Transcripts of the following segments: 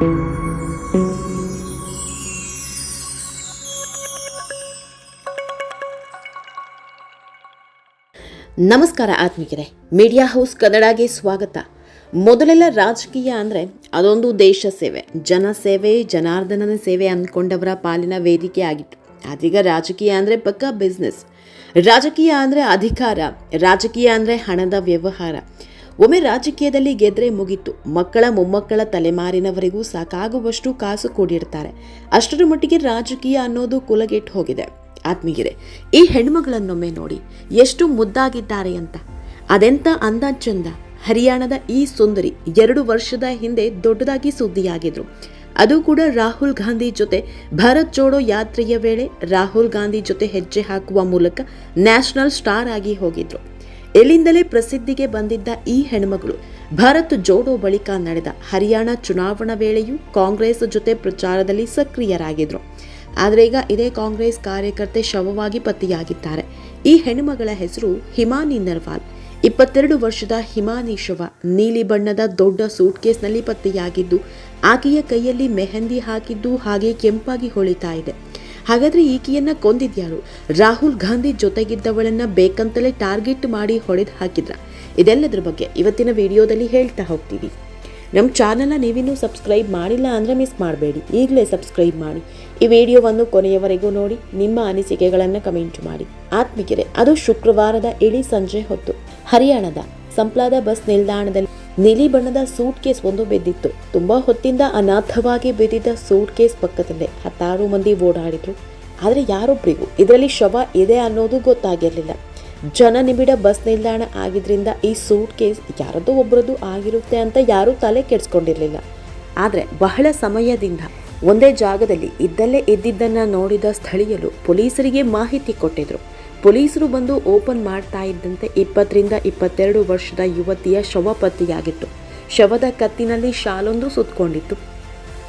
ನಮಸ್ಕಾರ ಆತ್ಮಿಕರೇ media house ಕನ್ನಡಗೆ ಸ್ವಾಗತ. ಮೊದಲೆಲ್ಲ ರಾಜಕೀಯ ಅಂದರೆ ಅದೊಂದು ದೇಶ ಸೇವೆ, ಜನ ಸೇವೆ, ಜನಾರ್ದನನ ಸೇವೆ ಅಂದ್ಕೊಂಡವರ ಪಾಲಿನ ವೇದಿಕೆ ಆಗಿತ್ತು. ಆದೀಗ ರಾಜಕೀಯ ಅಂದರೆ ಪಕ್ಕ ಬಿಸ್ನೆಸ್ ರಾಜಕೀಯ ಅಂದರೆ ಅಧಿಕಾರ, ರಾಜಕೀಯ ಅಂದರೆ ಹಣದ ವ್ಯವಹಾರ. ಒಮ್ಮೆ ರಾಜಕೀಯದಲ್ಲಿ ಗೆದ್ರೆ ಮುಗೀತು. ಮಕ್ಕಳ ಮೊಮ್ಮಕ್ಕಳ ತಲೆಮಾರಿನವರೆಗೂ ಸಾಕಾಗುವಷ್ಟು ಕಾಸು ಕೂಡಿರ್ತಾರೆ ಅಷ್ಟರ ಮಟ್ಟಿಗೆ ರಾಜಕೀಯ ಅನ್ನೋದು ಕುಲಗೆಟ್ಟು ಹೋಗಿದೆ. ಆತ್ಮೀಯರೇ, ಈ ಹೆಣ್ಮಗಳನ್ನೊಮ್ಮೆ ನೋಡಿ ಎಷ್ಟು ಮುದ್ದಾಗಿದ್ದಾರೆ ಅಂತ. ಅದೆಂತ ಅಂದ ಚಂದ. ಹರಿಯಾಣದ ಈ ಸುಂದರಿ ಎರಡು ವರ್ಷದ ಹಿಂದೆ ದೊಡ್ಡದಾಗಿ ಸುದ್ದಿಯಾಗಿದ್ರು. ಅದು ಕೂಡ ರಾಹುಲ್ ಗಾಂಧಿ ಜೊತೆ ಭಾರತ್ ಜೋಡೋ ಯಾತ್ರೆಯ ವೇಳೆ ರಾಹುಲ್ ಗಾಂಧಿ ಜೊತೆ ಹೆಜ್ಜೆ ಹಾಕುವ ಮೂಲಕ ನ್ಯಾಷನಲ್ ಸ್ಟಾರ್ ಆಗಿ ಹೋಗಿದ್ರು. ಎಲ್ಲಿಂದಲೇ ಪ್ರಸಿದ್ಧಿಗೆ ಬಂದಿದ್ದ ಈ ಹೆಣ್ಮಗಳು, ಭಾರತ್ ಜೋಡೋ ಬಳಿಕ ನಡೆದ ಹರಿಯಾಣ ಚುನಾವಣಾ ವೇಳೆಯೂ ಕಾಂಗ್ರೆಸ್ ಜೊತೆ ಪ್ರಚಾರದಲ್ಲಿ ಸಕ್ರಿಯರಾಗಿದ್ರು. ಆದರೆ ಈಗ ಇದೇ ಕಾಂಗ್ರೆಸ್ ಕಾರ್ಯಕರ್ತೆ ಶವವಾಗಿ ಪತ್ತೆಯಾಗಿದ್ದಾರೆ. ಈ ಹೆಣ್ಣುಮಗಳ ಹೆಸರು ಹಿಮಾನಿ ನರ್ವಾಲ್. ಇಪ್ಪತ್ತೆರಡು ವರ್ಷದ ಹಿಮಾನಿ ಶವ ನೀಲಿ ಬಣ್ಣದ ದೊಡ್ಡ ಸೂಟ್ಕೇಸ್ನಲ್ಲಿ ಪತ್ತೆಯಾಗಿದ್ದು, ಆಕೆಯ ಕೈಯಲ್ಲಿ ಮೆಹಂದಿ ಹಾಕಿದ್ದು ಹಾಗೆ ಕೆಂಪಾಗಿ ಹೊಳಿತಾ ಇದೆ. ಹಾಗಾದ್ರೆ ಈಕೆಯನ್ನ ಕೊಂದಿದ್ಯಾರು ರಾಹುಲ್ ಗಾಂಧಿ ಜೊತೆಗಿದ್ದವಳನ್ನ ಬೇಕಂತಲೇ ಟಾರ್ಗೆಟ್ ಮಾಡಿ ಹೊಡೆದು ಹಾಕಿದ್ರ. ಇದೆಲ್ಲದರ ಬಗ್ಗೆ ಇವತ್ತಿನ ವಿಡಿಯೋದಲ್ಲಿ ಹೇಳ್ತಾ ಹೋಗ್ತೀವಿ. ನಮ್ಮ ಚಾನಲ್ನ ನೀವಿನ್ನೂ ಸಬ್ಸ್ಕ್ರೈಬ್ ಮಾಡಿಲ್ಲ ಅಂದರೆ ಮಿಸ್ ಮಾಡಬೇಡಿ. ಈಗಲೇ ಸಬ್ಸ್ಕ್ರೈಬ್ ಮಾಡಿ. ಈ ವಿಡಿಯೋವನ್ನು ಕೊನೆಯವರೆಗೂ ನೋಡಿ, ನಿಮ್ಮ ಅನಿಸಿಕೆಗಳನ್ನು ಕಮೆಂಟ್ ಮಾಡಿ. ಆತ್ಮಿಕೆರೆ ಅದು ಶುಕ್ರವಾರದ ಇಳಿ ಸಂಜೆ ಹೊತ್ತು. ಹರಿಯಾಣದ ಸಂಪ್ಲಾದ ಬಸ್ ನಿಲ್ದಾಣದಲ್ಲಿ ನೀಲಿ ಬಣ್ಣದ ಸೂಟ್ ಕೇಸ್ ಒಂದು ಬಿದ್ದಿತ್ತು. ತುಂಬಾ ಹೊತ್ತಿಂದ ಅನಾಥವಾಗಿ ಬಿದ್ದಿದ್ದ ಸೂಟ್ ಕೇಸ್ ಪಕ್ಕದಲ್ಲೇ ಹತ್ತಾರು ಮಂದಿ ಓಡಾಡಿದ್ರು. ಆದರೆ ಯಾರೊಬ್ಬರಿಗೂ ಇದರಲ್ಲಿ ಶವ ಇದೆ ಅನ್ನೋದು ಗೊತ್ತಾಗಿರಲಿಲ್ಲ. ಜನ ನಿಬಿಡ ಬಸ್ ನಿಲ್ದಾಣ ಆಗಿದ್ರಿಂದ ಈ ಸೂಟ್ ಕೇಸ್ ಯಾರದೋ ಒಬ್ಬರದ್ದು ಆಗಿರುತ್ತೆ ಅಂತ ಯಾರೂ ತಲೆ ಕೆಡಿಸ್ಕೊಂಡಿರಲಿಲ್ಲ. ಆದರೆ ಬಹಳ ಸಮಯದಿಂದ ಒಂದೇ ಜಾಗದಲ್ಲಿ ಇದ್ದಲ್ಲೇ ಇದ್ದಿದ್ದನ್ನು ನೋಡಿದ ಸ್ಥಳೀಯರು ಪೊಲೀಸರಿಗೆ ಮಾಹಿತಿ ಕೊಟ್ಟಿದ್ರು. ಪೊಲೀಸರು ಬಂದು ಓಪನ್ ಮಾಡ್ತಾ ಇದ್ದಂತೆ ಇಪ್ಪತ್ತರಿಂದ ಇಪ್ಪತ್ತೆರಡು ವರ್ಷದ ಯುವತಿಯ ಶವ ಪತ್ತೆಯಾಗಿತ್ತು. ಶವದ ಕತ್ತಿನಲ್ಲಿ ಶಾಲೊಂದು ಸುತ್ತಕೊಂಡಿತ್ತು.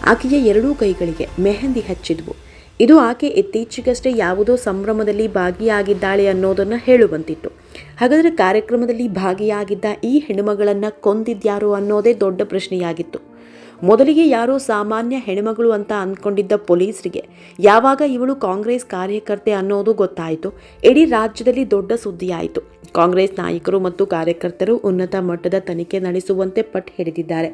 ಆಕೆಯ ಎರಡೂ ಕೈಗಳಿಗೆ ಮೆಹಂದಿ ಹಚ್ಚಿದ್ವು. ಇದು ಆಕೆ ಇತ್ತೀಚೆಗಷ್ಟೇ ಯಾವುದೋ ಸಂಭ್ರಮದಲ್ಲಿ ಭಾಗಿಯಾಗಿದ್ದಾಳೆ ಅನ್ನೋದನ್ನು ಹೇಳುವಂತಿತ್ತು. ಹಾಗಾದರೆ ಕಾರ್ಯಕ್ರಮದಲ್ಲಿ ಭಾಗಿಯಾಗಿದ್ದ ಈ ಹೆಣ್ಣುಮಗಳನ್ನು ಕೊಂದಿದ್ಯಾರು ಅನ್ನೋದೇ ದೊಡ್ಡ ಪ್ರಶ್ನೆಯಾಗಿತ್ತು. ಮೊದಲಿಗೆ ಯಾರೋ ಸಾಮಾನ್ಯ ಹೆಣ್ಮಗಳು ಅಂತ ಅಂದ್ಕೊಂಡಿದ್ದ ಪೊಲೀಸರಿಗೆ, ಯಾವಾಗ ಇವಳು ಕಾಂಗ್ರೆಸ್ ಕಾರ್ಯಕರ್ತೆ ಅನ್ನೋದು ಗೊತ್ತಾಯಿತು. ಇಡೀ ರಾಜ್ಯದಲ್ಲಿ ದೊಡ್ಡ ಸುದ್ದಿಯಾಯಿತು. ಕಾಂಗ್ರೆಸ್ ನಾಯಕರು ಮತ್ತು ಕಾರ್ಯಕರ್ತರು ಉನ್ನತ ಮಟ್ಟದ ತನಿಖೆ ನಡೆಸುವಂತೆ ಪಟ್ ಹಿಡಿದಿದ್ದಾರೆ.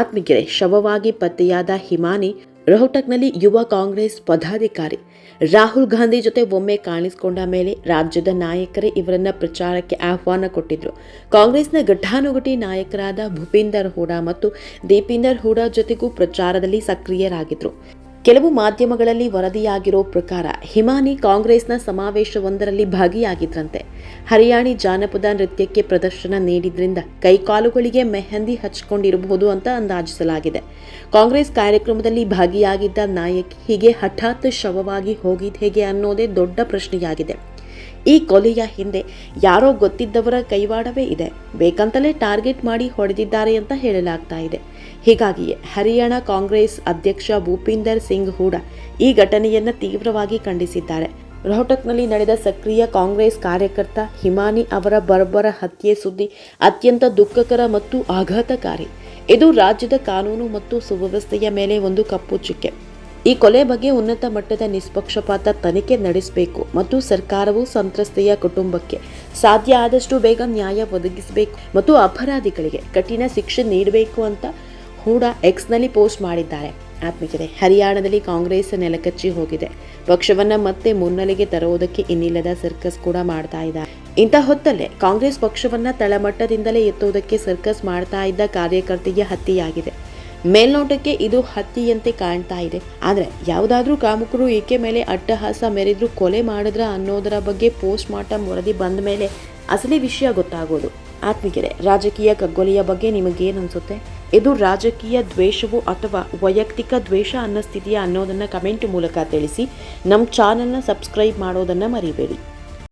ಆತ್ಮಿಗೆರೆ ಶವವಾಗಿ ಪತ್ತೆಯಾದ ಹಿಮಾನಿ, ರೋಹಟಕ್ನಲ್ಲಿ ಯುವ ಕಾಂಗ್ರೆಸ್ ಪದಾಧಿಕಾರಿ ರಾಹುಲ್ ಗಾಂಧಿ ಜೊತೆ ಒಮ್ಮೆ ಕಾಣಿಸಿಕೊಂಡ ಮೇಲೆ ರಾಜ್ಯದ ನಾಯಕರೇ ಇವರನ್ನ ಪ್ರಚಾರಕ್ಕೆ ಆಹ್ವಾನ ಕೊಟ್ಟಿದ್ರು. ಕಾಂಗ್ರೆಸ್ನ ಘಟಾನುಘಟಿ ನಾಯಕರಾದ ಭೂಪಿಂದರ್ ಹೂಡಾ ಮತ್ತು ದೀಪಿಂದರ್ ಹೂಡಾ ಜೊತೆಗೂ ಪ್ರಚಾರದಲ್ಲಿ ಸಕ್ರಿಯರಾಗಿದ್ರು. ಕೆಲವು ಮಾಧ್ಯಮಗಳಲ್ಲಿ ವರದಿಯಾಗಿರೋ ಪ್ರಕಾರ ಹಿಮಾನಿ ಕಾಂಗ್ರೆಸ್ನ ಸಮಾವೇಶವೊಂದರಲ್ಲಿ ಭಾಗಿಯಾಗಿದ್ರಂತೆ. ಹರಿಯಾಣಿ ಜಾನಪದ ನೃತ್ಯಕ್ಕೆ ಪ್ರದರ್ಶನ ನೀಡಿದ್ರಿಂದ ಕೈಕಾಲುಗಳಿಗೆ ಮೆಹಂದಿ ಹಚ್ಕೊಂಡಿರಬಹುದು ಅಂತ ಅಂದಾಜಿಸಲಾಗಿದೆ. ಕಾಂಗ್ರೆಸ್ ಕಾರ್ಯಕ್ರಮದಲ್ಲಿ ಭಾಗಿಯಾಗಿದ್ದ ನಾಯಕಿ ಹೀಗೆ ಹಠಾತ್ ಶವವಾಗಿ ಹೋಗಿದ್ ಹೇಗೆ ಅನ್ನೋದೇ ದೊಡ್ಡ ಪ್ರಶ್ನೆಯಾಗಿದೆ. ಈ ಕೊಲೆಯ ಹಿಂದೆ ಯಾರೋ ಗೊತ್ತಿದ್ದವರ ಕೈವಾಡವೇ ಇದೆ. ಬೇಕಂತಲೇ ಟಾರ್ಗೆಟ್ ಮಾಡಿ ಹೊಡೆದಿದ್ದಾರೆ ಅಂತ ಹೇಳಲಾಗ್ತಾ ಇದೆ. ಹೀಗಾಗಿಯೇ ಹರಿಯಾಣ ಕಾಂಗ್ರೆಸ್ ಅಧ್ಯಕ್ಷ ಭೂಪಿಂದರ್ ಸಿಂಗ್ ಹೂಡಾ ಈ ಘಟನೆಯನ್ನು ತೀವ್ರವಾಗಿ ಖಂಡಿಸಿದ್ದಾರೆ. ರೋಹ್ಟಕ್ನಲ್ಲಿ ನಡೆದ ಸಕ್ರಿಯ ಕಾಂಗ್ರೆಸ್ ಕಾರ್ಯಕರ್ತ ಹಿಮಾನಿ ಅವರ ಬರ್ಬರ ಹತ್ಯೆ ಸುದ್ದಿ ಅತ್ಯಂತ ದುಃಖಕರ ಮತ್ತು ಆಘಾತಕಾರಿ. ಇದು ರಾಜ್ಯದ ಕಾನೂನು ಮತ್ತು ಸುವ್ಯವಸ್ಥೆಯ ಮೇಲೆ ಒಂದು ಕಪ್ಪು ಚುಕ್ಕೆ. ಈ ಕೊಲೆ ಬಗ್ಗೆ ಉನ್ನತ ಮಟ್ಟದ ನಿಷ್ಪಕ್ಷಪಾತ ತನಿಖೆ ನಡೆಸಬೇಕು ಮತ್ತು ಸರ್ಕಾರವು ಸಂತ್ರಸ್ತೆಯ ಕುಟುಂಬಕ್ಕೆ ಸಾಧ್ಯ ಆದಷ್ಟು ಬೇಗ ನ್ಯಾಯ ಒದಗಿಸಬೇಕು ಮತ್ತು ಅಪರಾಧಿಗಳಿಗೆ ಕಠಿಣ ಶಿಕ್ಷೆ ನೀಡಬೇಕು ಅಂತ ಹೂಡಾ ಎಕ್ಸ್ನಲ್ಲಿ ಪೋಸ್ಟ್ ಮಾಡಿದ್ದಾರೆ. ಆತ್ಮಿಕತೆ ಹರಿಯಾಣದಲ್ಲಿ ಕಾಂಗ್ರೆಸ್ ನೆಲಕಚ್ಚಿ ಹೋಗಿದೆ. ಪಕ್ಷವನ್ನ ಮತ್ತೆ ಮುನ್ನೆಲೆಗೆ ತರುವುದಕ್ಕೆ ಇನ್ನಿಲ್ಲದ ಸರ್ಕಸ್ ಕೂಡ ಮಾಡ್ತಾ ಇದ್ದಾರೆ. ಇಂಥ ಹೊತ್ತಲ್ಲೇ ಕಾಂಗ್ರೆಸ್ ಪಕ್ಷವನ್ನ ತಳಮಟ್ಟದಿಂದಲೇ ಎತ್ತುವುದಕ್ಕೆ ಸರ್ಕಸ್ ಮಾಡ್ತಾ ಇದ್ದ ಕಾರ್ಯಕರ್ತೆಯ ಹತ್ಯೆಯಾಗಿದೆ. ಮೇಲ್ನೋಟಕ್ಕೆ ಇದು ಹತ್ತಿಯಂತೆ ಕಾಣ್ತಾ ಇದೆ. ಆದರೆ ಯಾವುದಾದ್ರೂ ಕಾಮುಕರು ಈಕೆ ಮೇಲೆ ಅಟ್ಟಹಾಸ ಮೆರೆದ್ರು ಕೊಲೆ ಮಾಡಿದ್ರ ಅನ್ನೋದರ ಬಗ್ಗೆ ಪೋಸ್ಟ್ ಮಾರ್ಟಮ್ ವರದಿ ಬಂದ ಮೇಲೆ ಅಸಲಿ ವಿಷಯ ಗೊತ್ತಾಗೋದು. ಆತ್ಮೀಕೆರೆ, ರಾಜಕೀಯ ಕಗ್ಗೊಲೆಯ ಬಗ್ಗೆ ನಿಮಗೇನು ಅನಿಸುತ್ತೆ? ಇದು ರಾಜಕೀಯ ದ್ವೇಷವು ಅಥವಾ ವೈಯಕ್ತಿಕ ದ್ವೇಷ ಅನ್ನೋ ಸ್ಥಿತಿಯ ಅನ್ನೋದನ್ನು ಕಮೆಂಟ್ ಮೂಲಕ ತಿಳಿಸಿ ನಮ್ಮ ಚಾನಲ್ನ ಸಬ್ಸ್ಕ್ರೈಬ್ ಮಾಡೋದನ್ನು ಮರಿಬೇಡಿ.